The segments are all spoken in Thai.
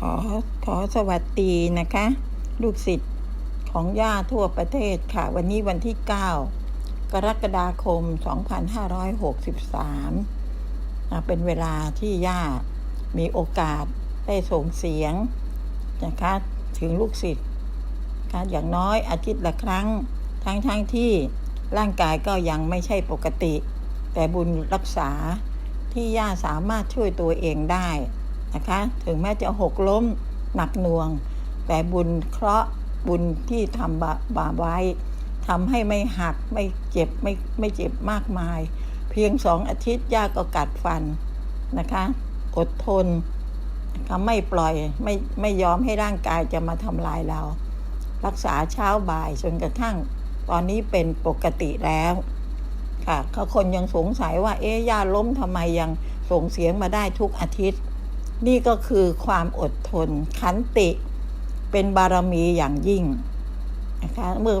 ขอขอสวัสดีนะคะ ลูกศิษย์ของย่าทั่วประเทศค่ะ วันนี้วันที่ 9 กรกฎาคม 2563อะเป็นเวลาที่ย่ามีโอกาสได้ส่งเสียงนะคะถึงลูกศิษย์ค่ะอย่างน้อยอาทิตย์ละครั้ง ทั้งทั้งที่ร่างกายก็ยังไม่ใช่ปกติ แต่บุญรักษาที่ย่าสามารถช่วยตัวเองได้ นะคะ ถึงแม้จะหกล้มหนักหน่วง แต่บุญเคราะห์บุญที่ทำบาบาไว้ทำให้ไม่หักไม่เจ็บไม่ไม่เจ็บมากมาย เพียงสองอาทิตย์ย่าก็กัดฟันนะคะ อดทนนะคะไม่ปล่อยไม่ไม่ยอมให้ร่างกายจะมาทำลายเรา รักษาเช้าบ่ายจนกระทั่งตอนนี้เป็นปกติแล้วค่ะเขาคนยังสงสัยว่าเอ๊ะย่าล้มทำไมยังส่งเสียงมาได้ทุกอาทิตย์ นี่ก็คือความอดทนขันติเป็นบารมีอย่างยิ่งนะคะเมื่อ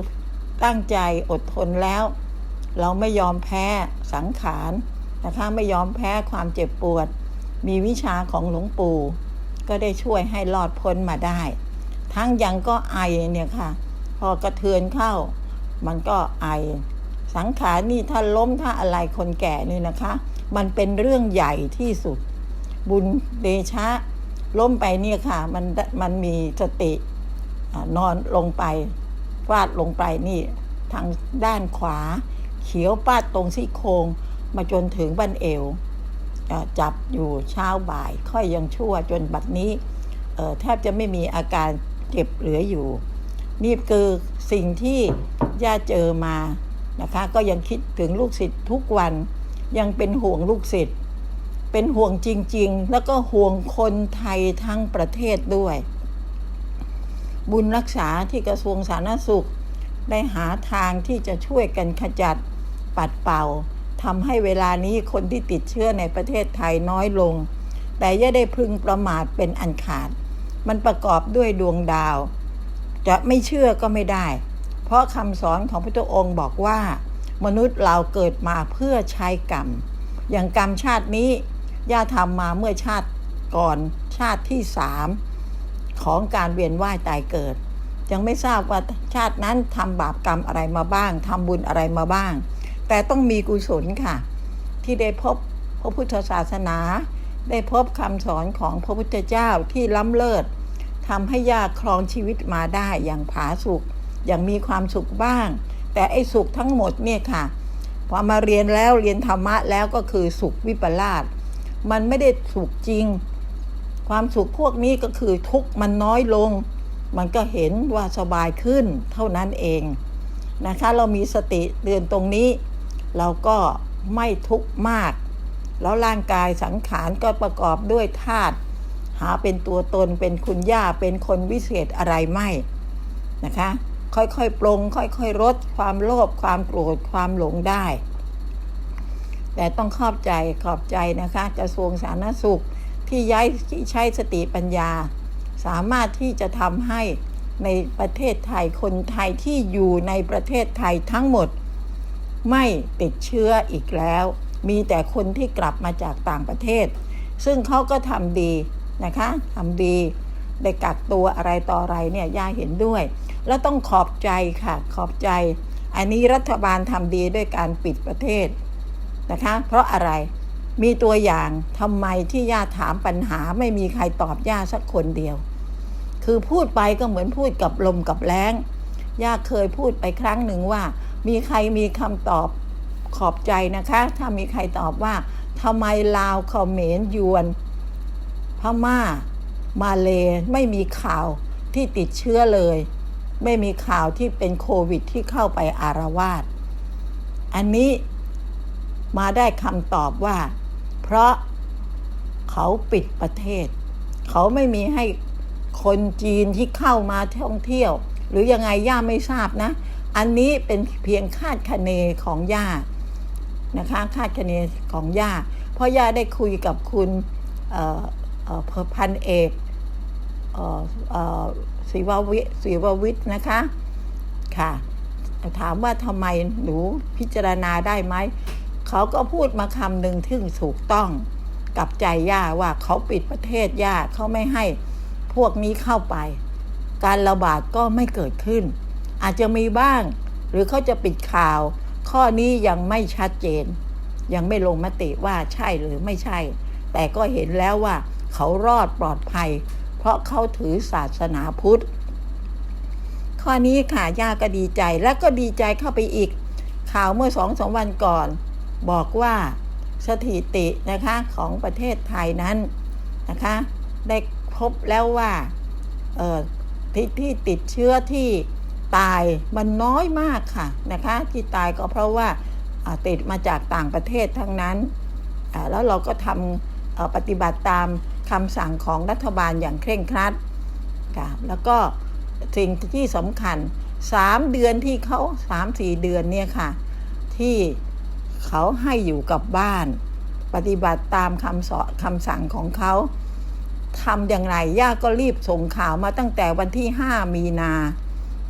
ตั้งใจอดทนแล้ว เราไม่ยอมแพ้สังขารนะคะไม่ยอมแพ้ความเจ็บปวด มีวิชาของหลวงปู่ ก็ได้ช่วยให้รอดพ้นมาได้ ทั้งยังก็ไอเนี่ยค่ะ พอกระเทือนเข้า มันก็ไอ สังขารนี่ถ้าล้มถ้าอะไรคนแก่นี่นะคะ มันเป็นเรื่องใหญ่ที่สุด บุญเดชะ ล้มไปเนี่ยค่ะ มันมันมีสตินอนลงไปฟาดลงไปนี่ทางด้านขวา เขียวปาดตรงซี่โครงมาจนถึงบั้นเอวจับอยู่เช้าบ่าย ค่อยยังชั่วจนบัดนี้แทบจะไม่มีอาการเจ็บเหลืออยู่ นี่คือสิ่งที่ย่าเจอมานะคะ ก็ยังคิดถึงลูกศิษย์ทุกวันยังเป็นห่วงลูกศิษย์ เป็นห่วงจริง ๆ แล้วก็ห่วงคนไทยทั้งประเทศด้วย บุญรักษาที่กระทรวงสาธารณสุข ได้หาทางที่จะช่วยกันขจัดปัดเป่าทำให้เวลานี้คนที่ติดเชื้อในประเทศไทยน้อยลง แต่ย่าได้พึงประมาทเป็นอันขาด มันประกอบด้วยดวงดาว จะไม่เชื่อก็ไม่ได้ เพราะคำสอนของพระองค์บอกว่า มนุษย์เราเกิดมาเพื่อใช้กรรม อย่างกรรมชาตินี้ ย่าทำมาเมื่อชาติก่อนชาติที่สามของการเวียนว่ายตายเกิด ยังไม่ทราบว่าชาตินั้นทำบาปกรรมอะไรมาบ้างทำบุญอะไรมาบ้าง แต่ต้องมีกุศลค่ะ ที่ได้พบพระพุทธศาสนา ได้พบคำสอนของพระพุทธเจ้าที่ล้ำเลิศทำให้ย่าครองชีวิตมาได้อย่างผาสุกอย่างมีความสุขบ้าง แต่ไอ้สุขทั้งหมดเนี่ยค่ะพอมาเรียนแล้วเรียนธรรมะแล้วก็คือสุขวิปลาส มันไม่ได้สุขจริง ความสุขพวกนี้ก็คือทุกมันน้อยลง มันก็เห็นว่าสบายขึ้นเท่านั้นเองนะคะ เรามีสติเตือนตรงนี้ เราก็ไม่ทุกข์มาก แล้วร่างกายสังขารก็ประกอบด้วยธาตุหาเป็นตัวตนเป็นคุณย่าเป็นคนวิเศษอะไรไม่นะคะ ค่อยๆปรงค่อยๆลดความโลภความโกรธความหลงได้ แต่ต้องขอบใจขอบใจนะคะกระทรวงสาธารณสุขที่ย้ายที่ใช้สติปัญญา สามารถที่จะทำให้ในประเทศไทยคนไทยที่อยู่ในประเทศไทยทั้งหมด ไม่ติดเชื้ออีกแล้ว มีแต่คนที่กลับมาจากต่างประเทศ ซึ่งเขาก็ทำดีนะคะทำดีได้กักตัวอะไรต่ออะไรเนี่ยย่าเห็นด้วย แล้วต้องขอบใจค่ะขอบใจ อันนี้รัฐบาลทำดีด้วยการปิดประเทศ นะคะเพราะอะไรมีตัวอย่างทำไมที่ย่าถามปัญหาไม่มีใครตอบย่าสักคนเดียว คือพูดไปก็เหมือนพูดกับลมกับแรงย่าเคยพูดไปครั้งหนึ่งว่า มีใครมีคำตอบขอบใจนะคะ ถ้ามีใครตอบว่าทำไมลาวเขมรยวนพม่า มาเลไม่มีข่าวที่ติดเชื้อเลย ไม่มีข่าวที่เป็นโควิดที่เข้าไปอารวาสอันนี้ มาได้คำตอบว่า เพราะเขาปิดประเทศ เขาไม่มีให้คนจีนที่เข้ามาท่องเที่ยว หรือยังไงย่าไม่ทราบนะ อันนี้เป็นเพียงคาดคะเนของย่านะคะคาดคะเนของย่าเพราะย่าได้คุยกับคุณเอ่อพันเอกศิววิศิววิทย์นะคะค่ะ ถามว่าทำไมหนูพิจารณาได้ไหม เขาก็พูดมาคำหนึ่งที่ถูกต้องกับใจย่าว่าเขาปิดประเทศย่าเขาไม่ให้พวกนี้เข้าไป การระบาดก็ไม่เกิดขึ้น อาจจะมีบ้าง หรือเขาจะปิดข่าว ข้อนี้ยังไม่ชัดเจน ยังไม่ลงมติว่าใช่หรือไม่ใช่ แต่ก็เห็นแล้วว่าเขารอดปลอดภัย เพราะเขาถือศาสนาพุทธ ข้อนี้ค่ะย่าก็ดีใจและก็ดีใจเข้าไปอีก ข่าวเมื่อสองสองวันก่อน บอกว่าสถิตินะคะของประเทศไทยนั้นนะคะได้พบแล้วว่าที่ที่ติดเชื้อที่ตายมันน้อยมากค่ะนะคะที่ตายก็เพราะว่าติดมาจากต่างประเทศทั้งนั้น แล้วเราก็ทำปฏิบัติตามคำสั่งของรัฐบาลอย่างเคร่งครัดค่ะแล้วก็สิ่งที่สำคัญ 3 เดือนที่เขา3-4 เดือนเนี่ยค่ะที่ เขาให้อยู่กับบ้าน ปฏิบัติตามคำสอนคำสั่งของเขาทำอย่างไรย่าก็รีบส่งข่าวมาตั้งแต่วันที่ 5 มีนา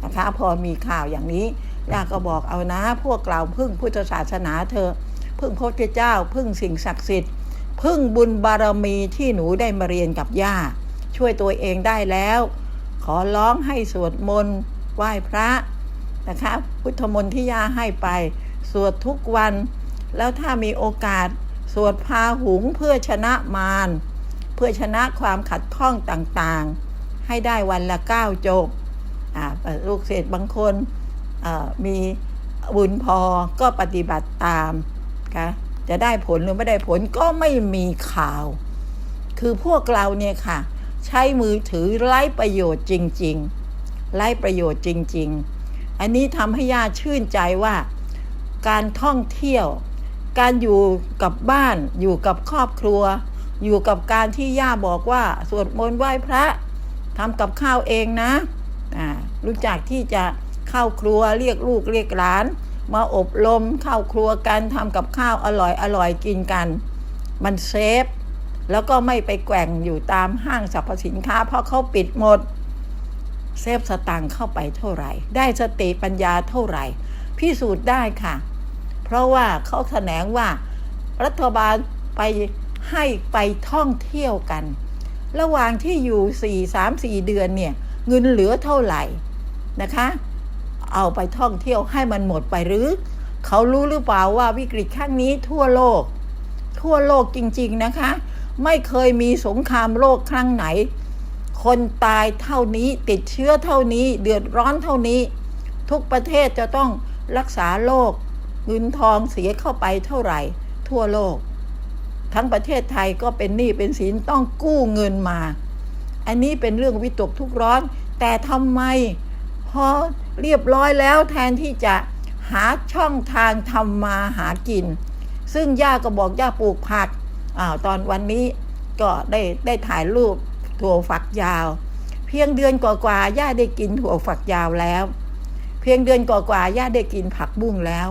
นะคะพอมีข่าวอย่างนี้ย่าก็บอกเอานะ พวกเราพึ่งพุทธศาสนาเธอ พึ่งพระพุทธเจ้า พึ่งสิ่งศักดิ์สิทธิ์ พึ่งบุญบารมีที่หนูได้มาเรียนกับย่า ช่วยตัวเองได้แล้ว ขอร้องให้สวดมนต์ไหว้พระนะคะพุทธมนต์ที่ย่าให้ไป สวดทุกวัน แล้วถ้ามีโอกาสสวดพาหุงเพื่อชนะมาร เพื่อชนะความขัดข้องต่างๆ ให้ได้วันละเก้าจบลูกเศษบางคนมีบุญพอก็ปฏิบัติตามค่ะจะได้ผลหรือไม่ได้ผลก็ไม่มีข่าว คือพวกเราเนี่ยค่ะ ใช้มือถือไร้ประโยชน์จริง ๆ ไร้ประโยชน์จริง ๆ อันนี้ทำให้ญาติชื่นใจว่า การท่องเที่ยว การอยู่กับบ้านอยู่กับครอบครัว อยู่กับการที่ย่าบอกว่าสวดมนต์ไหว้พระทำกับข้าวเองนะรู้จักที่จะเข้าครัวเรียกลูกเรียกหลาน มาอบรมเข้าครัวกันทำกับข้าวอร่อยอร่อยกินกัน มันเซฟแล้วก็ไม่ไปแกว่งอยู่ตามห้างสรรพสินค้า เพราะเขาปิดหมด เซฟสตังค์เข้าไปเท่าไหร่ ได้สติปัญญาเท่าไหร่ พิสูจน์ได้ค่ะ เพราะว่าเขาแถลงว่ารัฐบาลไปให้ไปท่องเที่ยวกัน ระหว่างที่อยู่ 4 3 4 เดือนเนี่ยเงินเหลือเท่าไหร่นะคะ เอาไปท่องเที่ยวให้มันหมดไปหรือ เขารู้หรือเปล่าว่าวิกฤตครั้งนี้ทั่วโลก ทั่วโลกจริง ๆนะคะ ไม่เคยมีสงครามโลกครั้งไหน คนตายเท่านี้ติดเชื้อเท่านี้ เดือดร้อนเท่านี้ ทุกประเทศจะต้องรักษาโรค เงินทองเสียเข้าไปเท่าไหร่ ทั่วโลก ทั้งประเทศไทยก็เป็นหนี้เป็นสินต้องกู้เงินมา อันนี้เป็นเรื่องวิตกทุกร้อน แต่ทำไมพอเรียบร้อยแล้วแทนที่จะหาช่องทางทำมาหากิน ซึ่งย่าก็บอกย่าปลูกผักอาตอนวันนี้ก็ได้ได้ถ่ายรูปถั่วฝักยาว เพียงเดือนกว่าๆย่าได้กินถั่วฝักยาวแล้ว เพียงเดือนกว่าๆย่าได้กินผักบุ้งแล้ว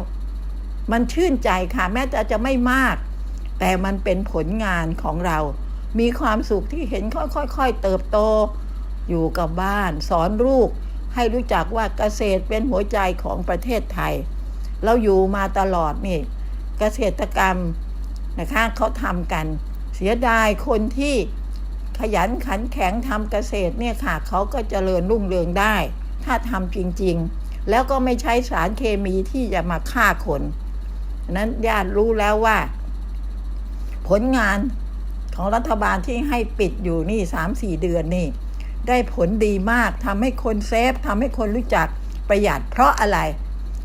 มันชื่นใจค่ะแม้จะจะไม่มาก แต่มันเป็นผลงานของเรา มีความสุขที่เห็นค่อยๆเติบโต อยู่กับบ้าน สอนลูก ให้รู้จักว่าเกษตรเป็นหัวใจของประเทศไทย เราอยู่มาตลอดนี่ เกษตรกรรมนะคะเขาทำกัน เสียดายคนที่ขยันขันแข็งทำเกษตรเนี่ยค่ะเขาก็เจริญรุ่งเรืองได้ ถ้าทำจริง ๆ แล้วก็ไม่ใช้สารเคมีที่จะมาฆ่าคน นั้นญาติรู้แล้วว่า ผลงานของรัฐบาลที่ให้ปิดอยู่นี่สามสี่เดือนนี่ ได้ผลดีมากทำให้คนเซฟทำให้คนรู้จักประหยัดเพราะอะไร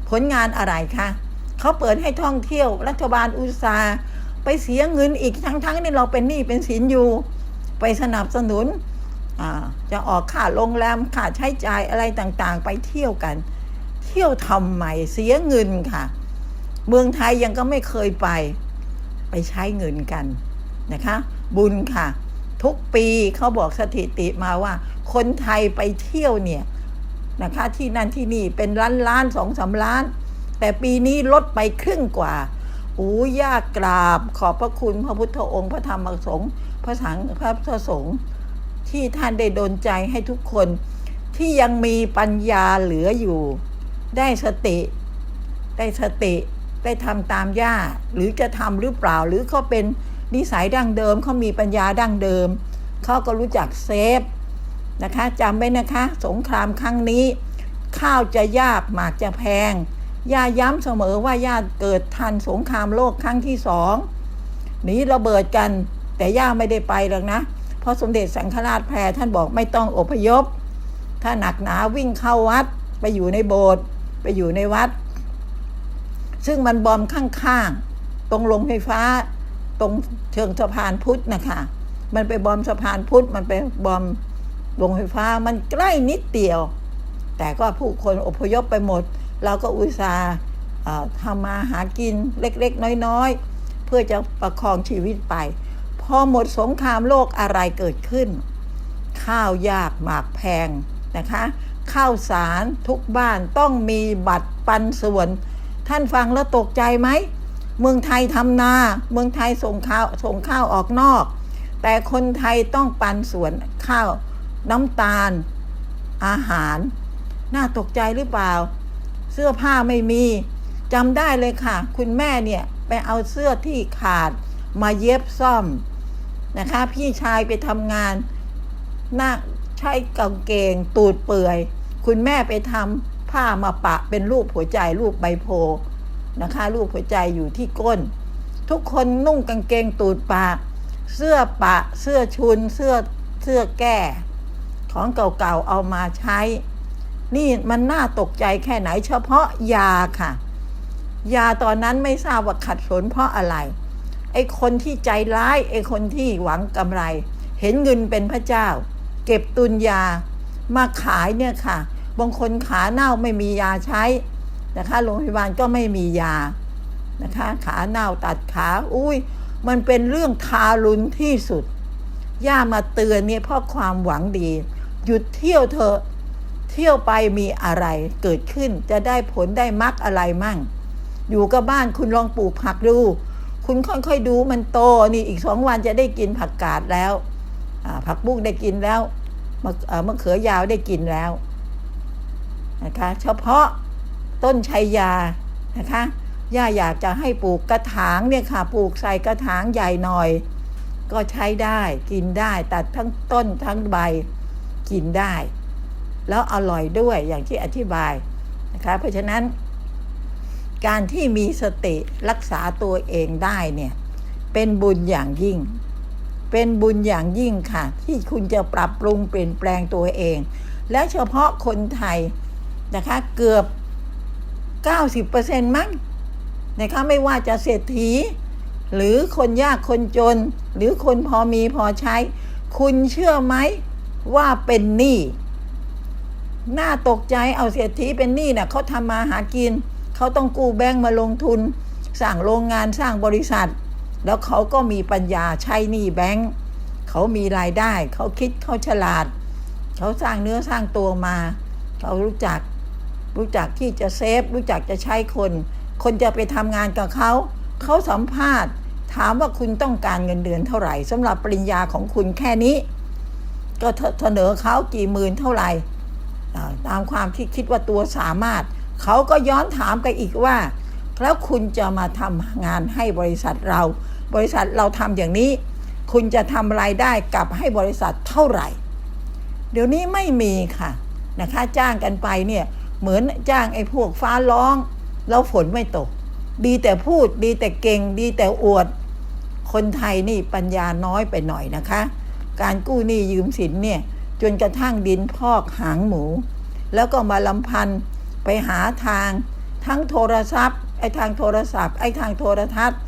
ผลงานอะไรคะเขาเปิดให้ท่องเที่ยว รัฐบาลอุตสาห์ไปเสียเงินอีกทั้งๆที่เราเป็นหนี้เป็นสินอยู่ ไปสนับสนุนจะออกค่าโรงแรมค่าใช้จ่ายอะไรต่างๆ ไปเที่ยวกัน เที่ยวทำไมเสียเงินค่ะ เมืองไทยยังก็ไม่เคยไป ไปใช้เงินกันนะคะ บุญค่ะ ทุกปีเขาบอกสถิติมาว่า คนไทยไปเที่ยวเนี่ยนะคะที่นั่นที่นี่เป็นล้านล้านสองสาล้าน แต่ปีนี้ลดไปครึ่งกว่าโอ้ยากกราบขอบพระคุณพระพุทธองค์ พระธรรมสงฆ์พระสังฆพระสงฆ์ที่ท่านได้ดลใจให้ทุกคนที่ยังมีปัญญาเหลืออยู่ ได้สติ ได้สติ ได้ทำตามย่าหรือจะทำหรือเปล่า หรือเขาเป็นนิสัยดั้งเดิมเขามีปัญญาดั้งเดิมเขาก็รู้จักเซฟนะคะจำไว้นะคะ สงครามครั้งนี้ ข้าวจะยากหมากจะแพงย่าย้ำเสมอว่าย่าเกิดทันสงครามโลกครั้งที่สองหนีระเบิดกันแต่ย่าไม่ได้ไปหรอกนะ เพราะสมเด็จสังฆราชแพรท่านบอกไม่ต้องอพยพ ถ้าหนักหนาวิ่งเข้าวัด ไปอยู่ในโบสถ์ไปอยู่ในวัด ซึ่งมันบอมข้างๆ ตรงโรงไฟฟ้า ตรงเชิงสะพานพุทธนะคะ มันไปบอมสะพานพุทธ มันไปบอมโรงไฟฟ้า มันใกล้นิดเดียว แต่ก็ผู้คนอพยพไปหมด เราก็อุตส่าห์ทำมาหากินเล็กๆ น้อยๆ เพื่อจะประคองชีวิตไป พอหมดสงครามโลกอะไรเกิดขึ้น ข้าวยากหมากแพงนะคะ ข้าวสารทุกบ้านต้องมีบัตรปันส่วน ท่านฟังแล้วตกใจไหม เมืองไทยทำนา เมืองไทยส่งข้าวส่งข้าวออกนอก แต่คนไทยต้องปันสวนข้าวน้ำตาล อาหาร น่าตกใจหรือเปล่า เสื้อผ้าไม่มีจำได้เลยค่ะ คุณแม่เนี่ย ไปเอาเสื้อที่ขาดมาเย็บซ่อมนะคะ พี่ชายไปทำงานหน้าใช้กางเกงตูดเปื่อย คุณแม่ไปทำ ผ้ามาปะเป็นรูปหัวใจรูปใบโพนะคะ รูปหัวใจอยู่ที่ก้น ทุกคนนุ่งกางเกงตูดปาก เสื้อปะเสื้อชุน เสื้อเสื้อแก้ของเก่าๆเอามาใช้ นี่มันน่าตกใจแค่ไหนเฉพาะยาค่ะ ยาตอนนั้นไม่ทราบว่าขัดสนเพราะอะไร ไอ้คนที่ใจร้าย ไอ้คนที่หวังกำไร เห็นเงินเป็นพระเจ้า เก็บตุนยามาขายเนี่ยค่ะ บางคนขาเน่าไม่มียาใช้นะคะโรงพยาบาลก็ไม่มียานะคะขาเน่าตัดขาอุ้ยมันเป็นเรื่องทารุณที่สุด ย่ามาเตือนเนี่ยเพราะความหวังดี หยุดเที่ยวเถอะเที่ยวไปมีอะไรเกิดขึ้นจะได้ผลได้มักอะไรมั่ง อยู่กับบ้านคุณลองปลูกผักดู คุณค่อยๆดูมันโตนี่อีกสองวันจะได้กินผักกาดแล้วผักบุ้งได้กินแล้วมะเขือยาวได้กินแล้ว นะคะเฉพาะต้นชัยยานะคะย่าอยากจะให้ปลูกกระถางเนี่ยค่ะปลูกใส่กระถางใหญ่หน่อย ก็ใช้ได้กินได้ตัดทั้งต้นทั้งใบกินได้ แล้วอร่อยด้วยอย่างที่อธิบายนะคะเพราะฉะนั้น การที่มีสติรักษาตัวเองได้เนี่ยเป็นบุญอย่างยิ่ง เป็นบุญอย่างยิ่งค่ะ ที่คุณจะปรับปรุงเปลี่ยนแปลงตัวเอง และเฉพาะคนไทย นะคะ เกือบ 90%มั้งนะคะไม่ว่าจะเศรษฐี หรือคนยากคนจน หรือคนพอมีพอใช้ คุณเชื่อไหมว่าเป็นหนี้น่าตกใจเอาเศรษฐีเป็นหนี้น่ะเขาทำมาหากิน เขาต้องกู้แบงก์มาลงทุน สร้างโรงงานสร้างบริษัท แล้วเขาก็มีปัญญาใช้หนี้แบงก์เขามีรายได้ เขาคิดเขาฉลาด เขาสร้างเนื้อสร้างตัวมา เขารู้จัก รู้จักที่จะเซฟ รู้จักจะใช้คน คนจะไปทำงานกับเขา เขาสัมภาษณ์ ถามว่าคุณต้องการเงินเดือนเท่าไหร่สำหรับปริญญาของคุณแค่นี้ ก็เสนอเขากี่หมื่นเท่าไหร่ตามความที่คิดว่าตัวสามารถ เขาก็ย้อนถามกันอีกว่า แล้วคุณจะมาทำงานให้บริษัทเรา บริษัทเราทำอย่างนี้ คุณจะทำรายได้กลับให้บริษัทเท่าไหร่ เดี๋ยวนี้ไม่มีค่ะนะคะ จ้างกันไปเนี่ย เหมือนจ้างไอ้พวกฟ้าร้อง แล้วฝนไม่ตก ดีแต่พูดดีแต่เก่งดีแต่อวด คนไทยนี่ปัญญาน้อยไปหน่อยนะคะ การกู้หนี้ยืมสินเนี่ยจนกระทั่งดินพอกหางหมู แล้วก็มาลำพันธ์ไปหาทาง ทั้งโทรศัพท์ ไอ้ทางโทรศัพท์ ไอ้ทางโทรทัศน์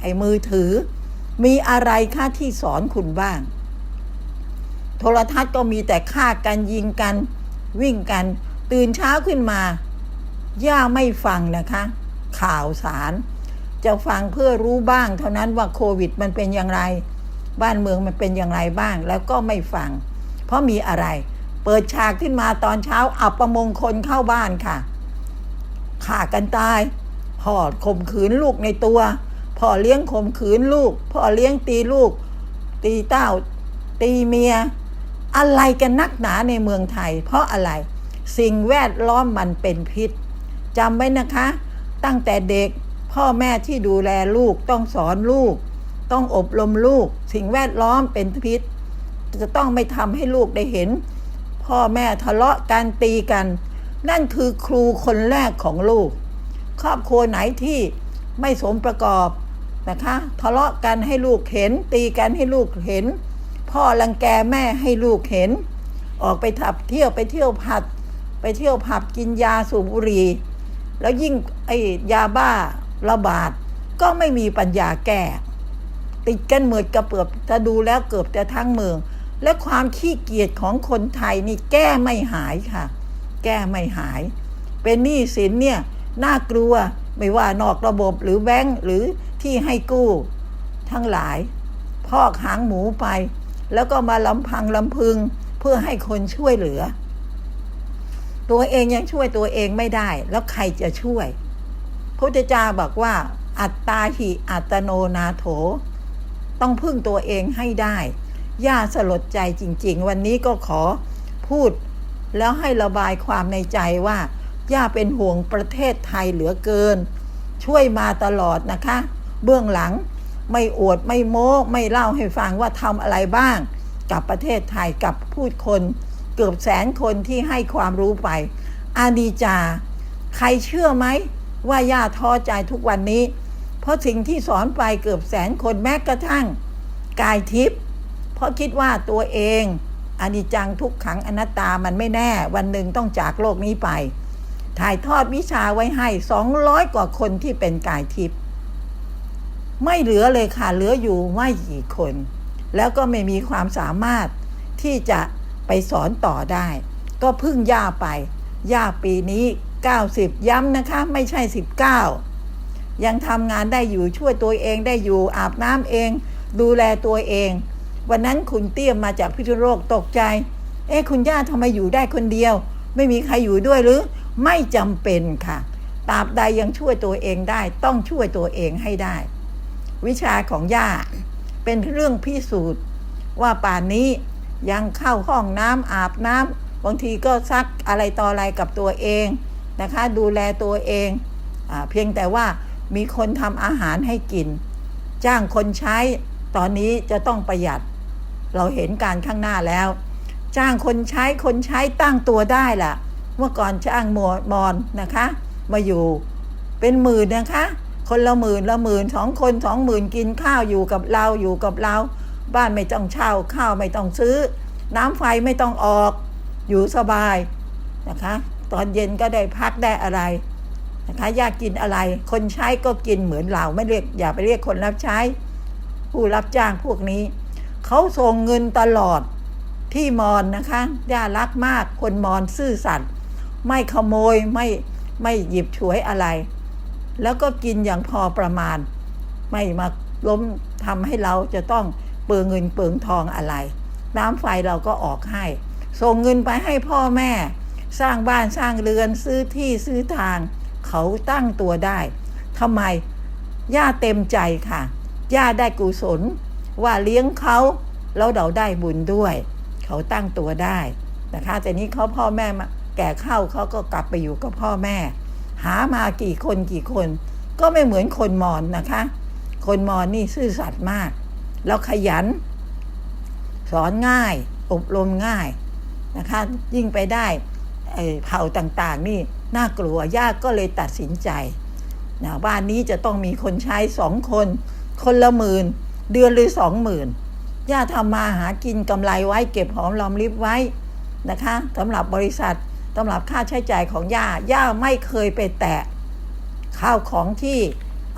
ไอ้มือถือ มีอะไรค่าที่สอนคุณบ้าง โทรทัศน์ก็มีแต่ฆ่ากันยิงกันวิ่งกัน ตื่นเช้าขึ้นมา ย่าไม่ฟังนะคะ ข่าวสาร จะฟังเพื่อรู้บ้าง เท่านั้นว่าโควิดมันเป็นอย่างไร บ้านเมืองมันเป็นอย่างไรบ้าง แล้วก็ไม่ฟัง เพราะมีอะไร เปิดฉากขึ้นมาตอนเช้าอับประมงคลเข้าบ้านค่ะฆ่ากันตายพ่อข่มขืนลูกในตัวพ่อเลี้ยงข่มขืนลูกพ่อเลี้ยงตีลูก ตีเต้า ตีเมีย อะไรกันนักหนาในเมืองไทย เพราะอะไร สิ่งแวดล้อมมันเป็นพิษจำไว้นะคะ ตั้งแต่เด็กพ่อแม่ที่ดูแลลูกต้องสอนลูก ต้องอบรมลูก สิ่งแวดล้อมเป็นพิษ จะต้องไม่ทำให้ลูกได้เห็น พ่อแม่ทะเลาะกันตีกัน นั่นคือครูคนแรกของลูก ครอบครัวไหนที่ไม่สมประกอบนะคะทะเลาะกันให้ลูกเห็น ตีกันให้ลูกเห็น พ่อรังแกแม่ให้ลูกเห็น ออกไปทับเที่ยวไปเที่ยวผับ ไปเที่ยวผับกินยาสูบบุหรี่แล้วยิ่งไอ้ยาบ้าระบาดก็ไม่มีปัญญาแก้ ติดกันเหมือดกระเปือบจะดูแล้วเกือบจะทั้งเมือง และความขี้เกียจของคนไทยนี่แก้ไม่หายค่ะ แก้ไม่หาย เป็นหนี้สินเนี่ยน่ากลัวไม่ว่านอกระบบหรือแบงก์หรือที่ให้กู้ ทั้งหลาย พอกหางหมูไป แล้วก็มาลำพังลำพึงเพื่อให้คนช่วยเหลือ ตัวเองยังช่วยตัวเองไม่ได้ แล้วใครจะช่วยพระพุทธเจ้าบอกว่า อัตตาหิอัตโนนาโถ ต้องพึ่งตัวเองให้ได้ ย่าสลดใจจริง ๆ วันนี้ก็ขอพูดแล้วให้ระบายความในใจว่า ย่าเป็นห่วงประเทศไทยเหลือเกิน ช่วยมาตลอดนะคะ เบื้องหลังไม่อวดไม่โม้ ไม่เล่าให้ฟังว่าทำอะไรบ้าง กับประเทศไทยกับพูดคน เกือบแสนคนที่ให้ความรู้ไป อาดีจา ใครเชื่อไหมว่าย่าท้อใจทุกวันนี้ เพราะสิ่งที่สอนไปเกือบแสนคนแม้กระทั่ง กายทิพย์เพราะคิดว่าตัวเองอนิจังทุกขังอนัตตามันไม่แน่ วันหนึ่งต้องจากโลกนี้ไป ถ่ายทอดวิชาไว้ให้สองร้อยกว่าคนที่เป็นกายทิพย์ไม่เหลือเลยค่ะ เหลืออยู่ไม่กี่คน แล้วก็ไม่มีความสามารถที่จะ ไปสอนต่อได้ ก็พึ่งย่าไป ย่าปีนี้ 90 ย้ำนะคะ ไม่ใช่ 19 ยังทำงานได้อยู่ช่วยตัวเองได้อยู่อาบน้ำเอง ดูแลตัวเอง วันนั้นคุณเตี้ยมมาจากพิษโลกตกใจ เอ๊ะคุณย่าทำไมอยู่ได้คนเดียว ไม่มีใครอยู่ด้วยหรือ ไม่จำเป็นค่ะตราบใดยังช่วยตัวเองได้ต้องช่วยตัวเองให้ได้ วิชาของย่าเป็นเรื่องพิสูจน์ว่าป่านนี้ ยังเข้าห้องน้ำอาบน้ำบางทีก็ซักอะไรต่ออะไรกับตัวเองนะคะ ดูแลตัวเองอเพียงแต่ว่ามีคนทำอาหารให้กิน จ้างคนใช้ตอนนี้จะต้องประหยัด เราเห็นการข้างหน้าแล้ว จ้างคนใช้คนใช้ตั้งตัวได้ล่ะ เมื่อก่อนจ้างมอมอนนะคะ มาอยู่เป็นหมื่นนะคะ คนละหมื่นละหมื่นสองคนสองหมื่นกินข้าวอยู่กับเราอยู่กับเรา บ้านไม่ต้องเช่าข้าวไม่ต้องซื้อ น้ำไฟไม่ต้องออกอยู่สบายนะคะ ตอนเย็นก็ได้พักได้อะไรนะคะอยากกินอะไร คนใช้ก็กินเหมือนเราไม่เรียกอย่าไปเรียกคนรับใช้ ผู้รับจ้างพวกนี้เขาส่งเงินตลอดที่มอนนะคะย่ารักมากคนมอนซื่อสัตย์ไม่ขโมยไม่ไม่หยิบฉวยอะไร แล้วก็กินอย่างพอประมาณ ไม่มาล้มทำให้เราจะต้อง เปลืองเงินเปลืองทองอะไร น้ำไฟเราก็ออกให้ ส่งเงินไปให้พ่อแม่ สร้างบ้านสร้างเรือนซื้อที่ซื้อทาง เขาตั้งตัวได้ทำไมย่าเต็มใจค่ะ ย่าได้กุศลว่าเลี้ยงเขาแล้วเราได้บุญด้วย เขาตั้งตัวได้นะคะแต่นี้เขาพ่อแม่มาแก่เข้าเขาก็กลับไปอยู่กับพ่อแม่ หามากี่คนกี่คน ก็ไม่เหมือนคนมอญนะคะ คนมอญนี่ซื่อสัตย์มาก แล้วขยัน สอนง่าย อบรมง่ายนะคะ ยิ่งไปได้เผ่าต่างๆ นี่น่ากลัวยากก็เลยตัดสินใจนะบ้านนี้จะต้องมีคนใช้สองคน คนละหมื่น เดือนหรือสองหมื่นย่าทำมาหากินกำไรไว้เก็บหอมรอมริบไว้นะคะสำหรับบริษัทสำหรับค่าใช้จ่ายของย่าย่าไม่เคยไปแตะข้าวของที่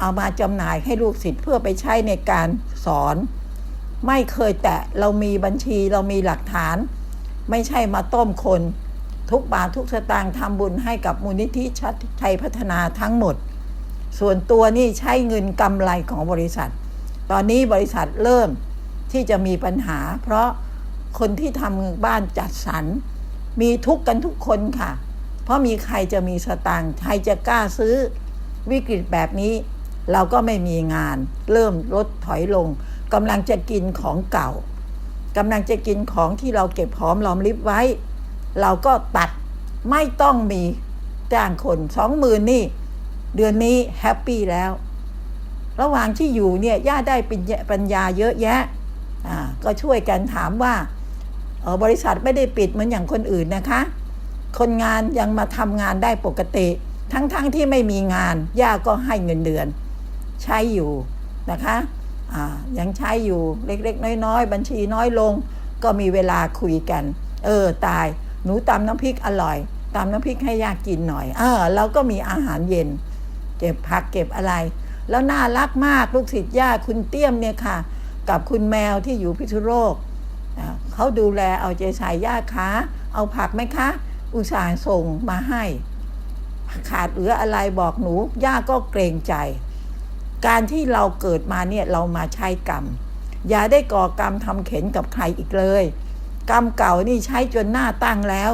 เอามาจำหน่ายให้ลูกศิษย์เพื่อไปใช้ในการสอน ไม่เคยแตะเรามีบัญชีเรามีหลักฐาน ไม่ใช่มาต้มคน ทุกบาททุกสตางค์ทำบุญให้กับมูลนิธิชัดไทยพัฒนาทั้งหมด ส่วนตัวนี่ใช้เงินกำไรของบริษัท ตอนนี้บริษัทเริ่มที่จะมีปัญหา เพราะคนที่ทำบ้านจัดสรรมีทุกข์กันทุกคนค่ะ เพราะมีใครจะมีสตางค์ใครจะกล้าซื้อวิกฤตแบบนี้ เราก็ไม่มีงาน เริ่มลดถอยลงกำลังจะกินของเก่ากำลังจะกินของที่เราเก็บหอมรอมริบไว้ เราก็ตัดไม่ต้องมีจ้างคนสองหมื่นนี่ เดือนนี้แฮปปี้แล้ว ระหว่างที่อยู่เนี่ยย่าได้ปัญญาญญาเยอะแยะอ่าก็ช่วยกันถามว่าออบริษัทไม่ได้ปิดเหมือนอย่างคนอื่นนะคะ คนงานยังมาทำงานได้ปกติ ทั้งๆทที่ไม่มีงานย่าก็ให้เงินเดือน ใช้อยู่นะคะยังใช้อยู่เล็กๆ น้อยๆ บัญชีน้อยลง ก็มีเวลาคุยกัน เออตาย หนูตำน้ำพริกอร่อยตำน้ำพริกให้ยากินหน่อยเออเราก็มีอาหารเย็น เก็บผักเก็บอะไร แล้วน่ารักมากลูกศิษย์ย่าคุณเตี้ยมเนี่ยค่ะ กับคุณแมวที่อยู่พิษุโลกอ่าเขาดูแลเอาใจใส่ย่าคะเอาผักไหมคะ อุตส่าห์ส่งมาให้ ขาดเหลืออะไรบอกหนูย่าก็เกรงใจ การที่เราเกิดมาเนี่ยเรามาใช้กรรม อย่าได้ก่อกรรมทำเข็นกับใครอีกเลย กรรมเก่านี่ใช้จนหน้าตั้งแล้ว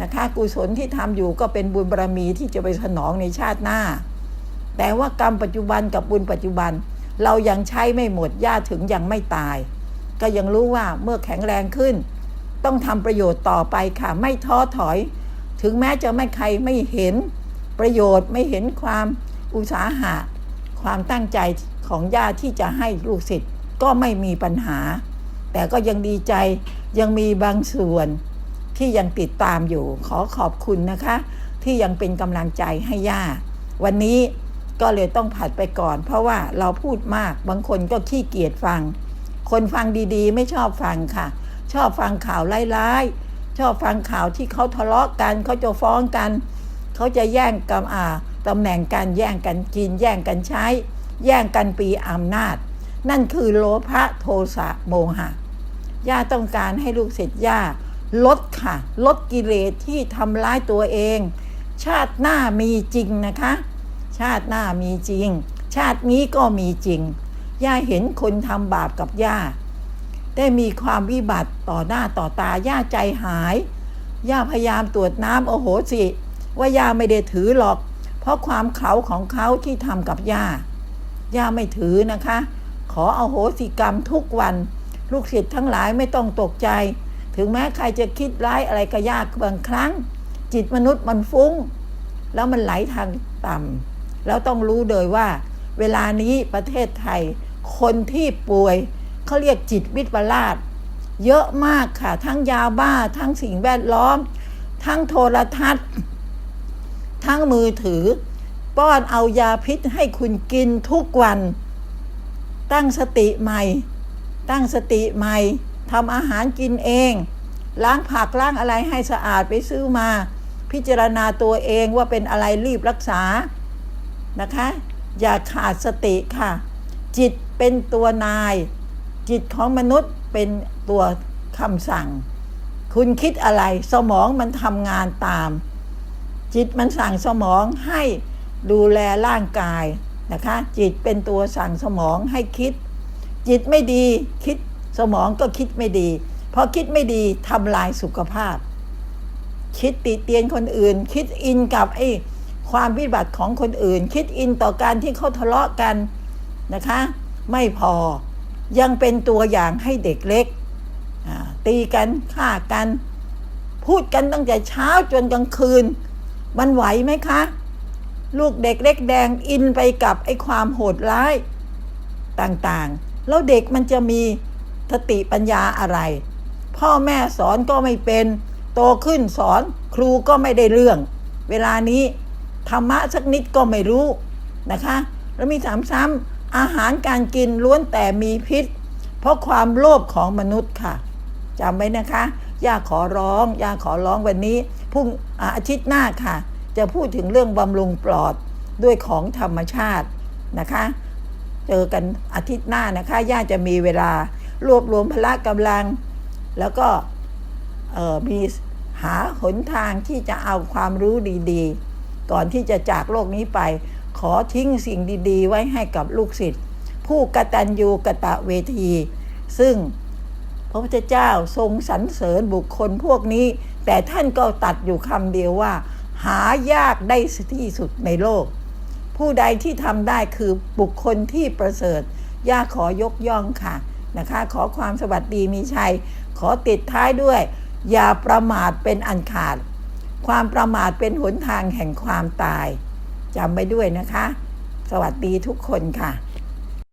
นะคะกุศลที่ทำอยู่ก็เป็นบุญบารมีที่จะไปสนองในชาติหน้า แต่ว่ากรรมปัจจุบันกับบุญปัจจุบัน เรายังใช้ไม่หมดย่าถึงยังไม่ตาย ก็ยังรู้ว่าเมื่อแข็งแรงขึ้น ต้องทำประโยชน์ต่อไปค่ะไม่ท้อถอย ถึงแม้จะไม่ใครไม่เห็นประโยชน์ไม่เห็นความอุตสาหะ ความตั้งใจของญาที่จะให้ลูกศิษย์ก็ไม่มีปัญหา แต่ก็ยังดีใจยังมีบางส่วนที่ยังติดตามอยู่ขอขอบคุณนะคะ ที่ยังเป็นกำลังใจให้ย่า วันนี้ก็เลยต้องผัดไปก่อน เพราะว่าเราพูดมากบางคนก็ขี้เกียจฟัง คนฟังดีๆ ไม่ชอบฟังค่ะ ชอบฟังข่าวร้ายๆชอบฟังข่าวที่เขาทะเลาะกันเขาจะฟ้องกัน เขาจะแย่งกำอา ตำแหน่งการแย่งกันกิน แย่งกันใช้ แย่งกันปีอำนาจ นั่นคือโลภะโทสะโมหะย่าต้องการให้ลูกศิษย์ย่าลดค่ะ ลดกิเลสที่ทำร้ายตัวเอง ชาติหน้ามีจริงนะคะ ชาติหน้ามีจริง ชาตินี้ก็มีจริง ย่าเห็นคนทำบาปกับย่า ได้มีความวิบัติต่อหน้าต่อตาย่าใจหาย ย่าพยายามตรวจน้ำโอโหสิ ว่าย่าไม่ได้ถือหรอก ราะความเขาของเขาที่ทำกับย่า ย่าไม่ถือนะคะ ขอเอาโหสิกรรมทุกวัน ลูกศิษย์ทั้งหลายไม่ต้องตกใจ ถึงแม้ใครจะคิดร้ายอะไรก็ยากบางครั้ง จิตมนุษย์มันฟุ้ง แล้วมันไหลทางต่ำแล้วต้องรู้เลยว่า เวลานี้ประเทศไทย คนที่ป่วยเขาเรียกจิตวิปลาสเยอะมากค่ะ ทั้งยาบ้า ทั้งสิ่งแวดล้อม ทั้งโทรทัศน์ ทั้งมือถือ ป้อนเอายาพิษให้คุณกินทุกวัน ตั้งสติใหม่ ตั้งสติใหม่ทำอาหารกินเอง ล้างผักล้างอะไรให้สะอาดไปซื้อมา พิจารณาตัวเองว่าเป็นอะไรรีบรักษานะคะ อย่าขาดสติค่ะ จิตเป็นตัวนาย จิตของมนุษย์เป็นตัวคำสั่ง คุณคิดอะไรสมองมันทำงานตาม จิตมันสั่งสมองให้ดูแลร่างกายนะคะ จิตเป็นตัวสั่งสมองให้คิด จิตไม่ดีคิดสมองก็คิดไม่ดีพอคิดไม่ดีทำลายสุขภาพ คิดติเตียนคนอื่น คิดอินกับไอ้ความวิบัติของคนอื่น คิดอินต่อการที่เขาทะเลาะกันนะคะ ไม่พอยังเป็นตัวอย่างให้เด็กเล็กตีกันฆ่ากัน พูดกันตั้งแต่เช้าจนกลางคืน มันไหวไหมคะ ลูกเด็กเล็กแดงอินไปกับไอ้ความโหดร้ายต่างๆ แล้วเด็กมันจะมีสติปัญญาอะไร พ่อแม่สอนก็ไม่เป็น โตขึ้นสอนครูก็ไม่ได้เรื่อง เวลานี้ธรรมะสักนิดก็ไม่รู้นะคะ แล้วมีสามซ้ำอาหารการกินล้วนแต่มีพิษ เพราะความโลภของมนุษย์ค่ะจำไว้นะคะ ย่าขอร้องย่าขอร้องวันนี้พรุ่งอาทิตย์หน้าค่ะ จะพูดถึงเรื่องบำรุงปลอดด้วยของธรรมชาตินะคะ เจอกันอาทิตย์หน้านะคะย่าจะมีเวลารวบรวมพละกำลัง แล้วก็มีหาหนทางที่จะเอาความรู้ดีๆ ก่อนที่จะจากโลกนี้ไป ขอทิ้งสิ่งดีๆ ไว้ให้กับลูกศิษย์ผู้กตัญญูกะตะเวที ซึ่ง พระพุทธเจ้าทรงสรรเสริญบุคคลพวกนี้ แต่ท่านก็ตัดอยู่คำเดียวว่า หายากได้ที่สุดในโลก ผู้ใดที่ทำได้คือบุคคลที่ประเสริฐย่าขอยกย่องค่ะนะคะ ขอความสวัสดีมีชัย ขอติดท้ายด้วย อย่าประมาทเป็นอันขาด ความประมาทเป็นหนทางแห่งความตายจำไว้ด้วยนะคะ สวัสดีทุกคนค่ะ